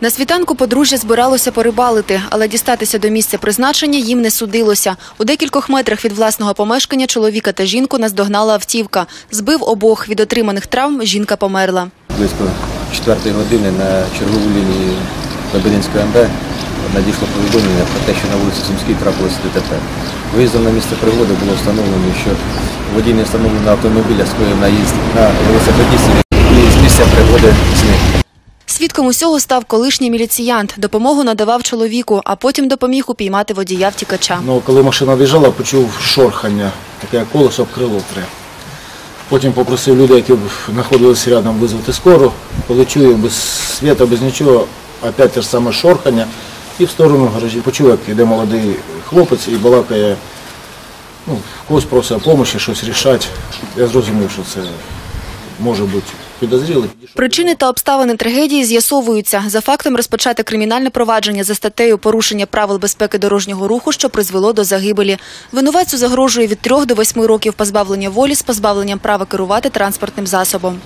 На світанку подружжя збиралося порибалити, але дістатися до місця призначення їм не судилося. У декількох метрах від власного помешкання чоловіка та жінку наздогнала автівка. Збив обох. Від отриманих травм жінка померла. Близько 4 години на чергову лінії Лебединської МБ надійшло повідомлення про те, що на вулиці Сумській трапилося ДТП. Виїздом на місце пригоди було встановлено, що водій не встановленого автомобіля скоїв наїзд на велосипедістів і з місця пригоди зник. Свідком усього став колишній міліціянт. Допомогу надавав чоловіку, а потім допоміг упіймати водія втікача. Ну, коли машина в'їжджала, почув шорхання, таке колесо об крило тре. Потім попросив людей, які знаходилися рядом, визвати скору. Коли чую без світа, без нічого, опять те ж саме шорхання. І в сторону гаражі почув, як йде молодий хлопець і балакає, ну, когось просить допомоги, щось рішати. Я зрозумів, що це може бути підозрілий. Причини та обставини трагедії з'ясовуються. За фактом розпочати кримінальне провадження за статтею порушення правил безпеки дорожнього руху, що призвело до загибелі. Винуватцю загрожує від 3 до 8 років позбавлення волі з позбавленням права керувати транспортним засобом.